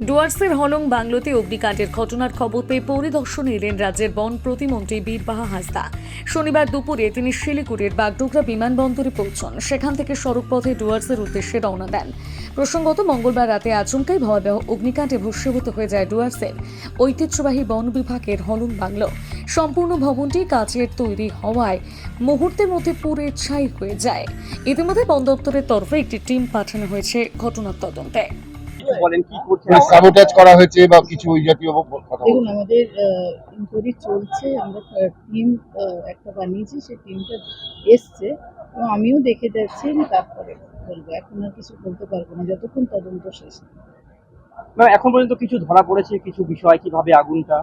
ডুয়ার্সের হলং বাংলোতে অগ্নিকাণ্ডের ঘটনার খবর পেয়ে পরিদর্শনে এলেন রাজ্যের বন প্রতিমন্ত্রী বীরবাহা হাসদা। শনিবার দুপুরে তিনি শিলিগুড়ির বাগডোগরা বিমানবন্দরে পৌঁছন। সেখান থেকে সড়কপথে ডুয়ার্সের উদ্দেশ্যে রওনা দেন। প্রসঙ্গত, মঙ্গলবার রাতে আচমকাই ভয়াবহ অগ্নিকাণ্ডে ভস্মীভূত হয়ে যায় ডুয়ার্সের ঐতিহ্যবাহী বন বিভাগের হলং বাংলো। সম্পূর্ণ ভবনটি কাচের তৈরি হওয়ায় মুহূর্তের মধ্যে পুড়ে ছাই হয়ে যায়। ইতিমধ্যে বন দপ্তরের তরফে একটি টিম পাঠানো হয়েছে ঘটনার তদন্তে। বলেন কি করছেন? সাবোটাজ করা হয়েছে বা কিছু ওই জাতীয় কথা দেখুন আমাদের ইনকোয়ারি চলছে আমরা টিম একটা বানিয়েছি সেই টিমটা এসছে এবং আমিও দেখে যাচ্ছি আমি তারপরে বলব। এখন আর কিছু বলতে পারব না যতক্ষণ তদন্ত শেষ না। এখন পর্যন্ত কিছু ধরা পড়েছে কিছু বিষয় কীভাবে আগুনটা?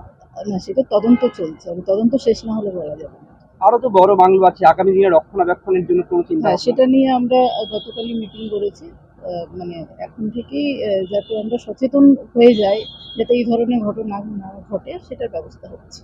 না সেটা তদন্ত চলছে আর তদন্ত শেষ না হলে বলা যাবে না। আরও তো বড় বাংলো আছে আগামী দিনে রক্ষণাবেক্ষণের জন্য কোনো চিন্তা হ্যাঁ সেটা নিয়ে আমরা গতকালই মিটিং করেছি মানে এখন থেকেই যাতে আমরা সচেতন হয়ে যাই, যাতে এই ধরনের ঘটনা না ঘটে, সেটার ব্যবস্থা হচ্ছে।